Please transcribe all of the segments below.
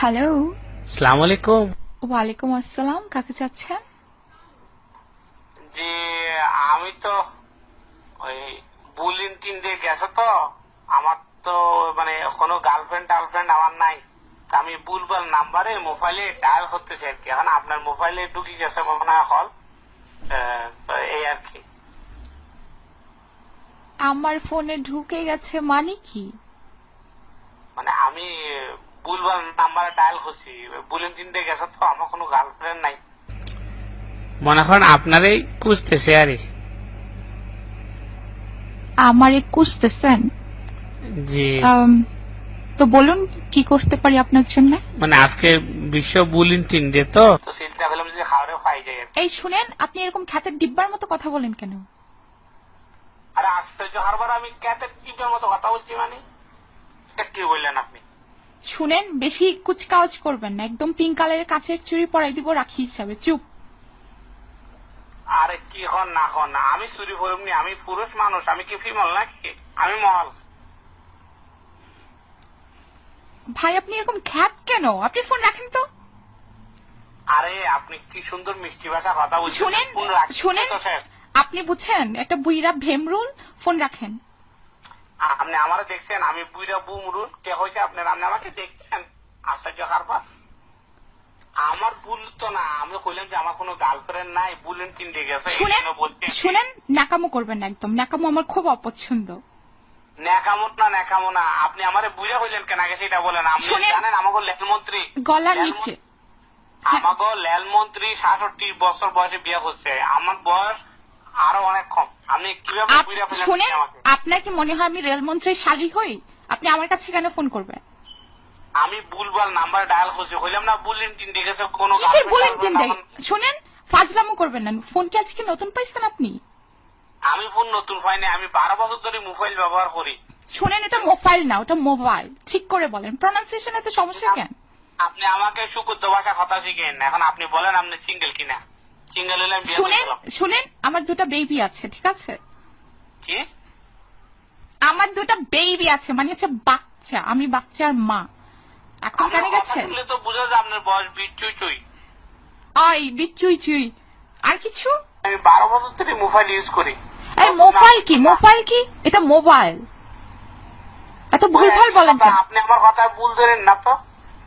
Hello সালাম আলাইকুম ওয়ালাইকুম আসসালাম কাকে চাচ্ছেন? যে আমি তো ওই বুলিন টিন্ডে গেছে তো? আমার তো মানে কোনো গার্লফ্রেন্ড টার্লফ্রেন্ড আমার নাই। আমি বুলবাল নাম্বারে মোবাইলে ডায়াল করতেছি আর কি। এখন আপনার মোবাইলে ঢুকে গেছে মনে হয় হল। এই আর কি। আমার ফোনে ঢুকে গেছে মানে কি? মানে আমি নাম্বারে ডায়াল করছি বুলিন টিন্ডে গেছে তো আমার কোনো গার্লফ্রেন্ড নাই। মনে করেন আপনারই খুঁজতেছে আরে। আমারে খুঁজতেছেন? জি। তো বলুন কি করতে পারি আপনার জন্য? মানে আজকে বিশ্ব বুলিন টিন্ডে তো। তো চিন্তা করলাম যে খাওয়ারে পাই যায় এই শুনেন আপনি এরকম খ্যাতের ডিব্বার মতো কথা বলেন কেন? আরে আশ্চর্য হারবার আমি খ্যাতের ডিব্বার মতো কথা বলছি মানে। এটা কি বললেন আপনি? শুনেন বেশি কুচকাওয়াজ করবেন না। একদম পিঙ্ক কালারের কাছের চুড়ি পরাই দিব রাখি হিসাবে। চুপ। আরে কি হন না হন না আমি চুরি করিমনি আমি পুরুষ মানুষ আমি কি ফিমল নাকি? আমি মহল ভাই আপনি এরকম খ্যাত কেন? আপনি ফোন রাখেন তো। আরে আপনি কি সুন্দর মিষ্টি ভাষা কথা বলছেন শুনেন শুনেন আপনি বুঝছেন একটা বুইরা ভেমরুল ফোন রাখেন। আপনি আমারে দেখছেন আমি বুইরা বুমরুল কে হয়েছে আপনার? আপনি আমাকে দেখছেন। আশ্চর্য হারবার আমার ভুল তো না আমি কইলাম যে আমার কোনো গার্লফ্রেন্ড নাই বুলেন তিনটে গেছে শুনেন। শুনেন নাকামো করবেন না একদম। নাকামো আমার খুব অপছন্দ। ন্যাকামত না ন্যাকামো না। আপনি আমারে বুঝা হইলেন কেন? আগে সেটা বলেন। আপনি জানেন আমাকে লেলমন্ত্রী। গলার নিচে। আমাকে লেলমন্ত্রী সাতষট্টি বছর বয়সে বিয়ে করছে। আমার বয়স আরও অনেক কম। শুনেন আপনার কি মনে হয় আমি রেলমন্ত্রীর শালী হই? আপনি আমার কাছে কেন ফোন করবেন? আমি ভুলভাল নাম্বার ডায়াল করছি হইলাম না বুলিন টিন গেছে কোনো কিসের বলেন girlfriend শুনেন ফাজলামো করবেন না। ফোন কি আজকে নতুন পাইছেন আপনি? আমি ফোন নতুন পাইনি আমি বারো বছর ধরে মোবাইল ব্যবহার করি। শুনেন এটা মোবাইল না ওটা মোবাইল। ঠিক করে বলেন। প্রনাউন্সিয়েশন এত সমস্যা কেন? আপনি আমাকে সুকুদ্দ ভাষা কথা শিখেন। এখন আপনি বলেন আপনি সিঙ্গেল কিনা। শুনেন শুনেন আমার দুটো বেবি আছে ঠিক আছে? কি? আমার দুটো বেবি আছে মানে হচ্ছে বাচ্চা আমি বাচ্চার মা। এখন কেন গেছে? তো বোঝা যায় আপনার বয়স চুই। আই বিচুই চুই। আর কিছু? আমি বারো বছর ধরে মোবাইল ইউজ করি। এই মোবাইল কি? মোবাইল কি? এটা মোবাইল এত ভুলভাল বলেন কেন? আপনি আমার কথা ভুল ধরেন না তো।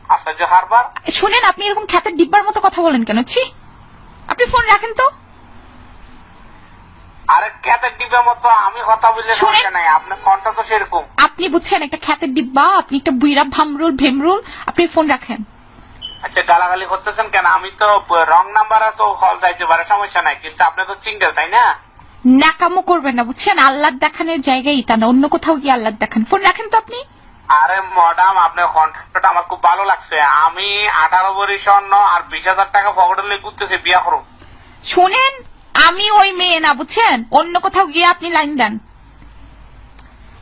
আশ্চর্য হারবার। শুনেন আপনি এরকম খ্যাতের ডিব্বার মতো কথা বলেন কেন? ছি। ফোন রাখেন তো। আরে ক্যাতের ডিবের মতো আমি কথা বললে। সমস্যা নাই আপনার কণ্ঠ তো সেরকম। আপনি বুঝছেন একটা খ্যাতের ডিব্বা আপনি একটা বুইরা ভামরুল ভেমরুল আপনি ফোন রাখেন। আচ্ছা গালাগালি করতেছেন কেন? আমি তো রং নাম্বারে তো কল যাইতে পারে সমস্যা নাই কিন্তু আপনি তো সিঙ্গেল তাই না? নাকামো করবেন না বুঝছেন? আল্লাহ দেখানোর জায়গায় এটা না অন্য কোথাও গিয়ে আল্লাহ দেখান। ফোন রাখেন তো আপনি। আরে ম্যাডাম আপনার কণ্ঠটা আমার খুব ভালো লাগছে। আমি আঠারো বড়ি স্বর্ণ আর বিশ হাজার টাকা পকেটে লিয়ে ঘুরতেছি বিয়া করুন। শুনেন আমি ওই মেয়ে না বুঝছেন? অন্য কোথাও গিয়ে আপনি লাইন দেন।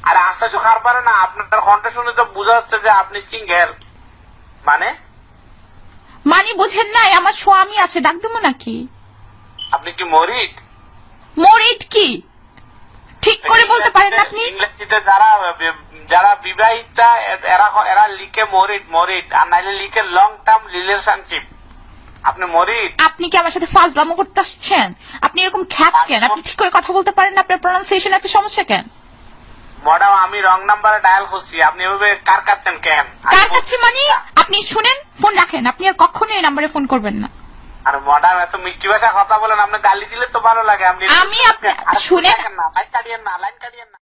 আর আশ্চর্য হারবারে না আপনার কণ্ঠ শুনে তো বোঝা যাচ্ছে যে আপনি সিঙ্গেল। মানে? মানে বুঝেন নাই আমার স্বামী আছে ডাক দেবো নাকি? আপনি কি মরিদ? মরিট কি? ঠিক করে বলতে পারেন আপনি? ইংরেজিতে যারা যারা বিবাহিতা এরা এরা লিখে মরিট মরিট আর নাইলে লিখে লং টার্ম রিলেশনশিপ আপনি মরিড আপনি কি আমার সাথে ফাজলামো করতে আসছেন? আপনি এরকম খ্যাত কেন? আপনি ঠিক করে কথা বলতে পারেন না আপনার প্রনাউন্সিয়েশন এত সমস্যা কেন? ম্যাডাম আমি রং নাম্বারে ডায়াল করছি আপনি এভাবে কার কাচ্ছেন কেন? কার কাছে মানে? আপনি শুনেন ফোন রাখেন আপনি আর কখনো এই নাম্বারে ফোন করবেন না। আর ম্যাডাম এত মিষ্টি ভাষা কথা বলেন আপনি গালি দিলে তো ভালো লাগে আপনি আমি আপনি- শুনেন- না লাইন কাটিয়েন না লাইন কাটিয়েন না।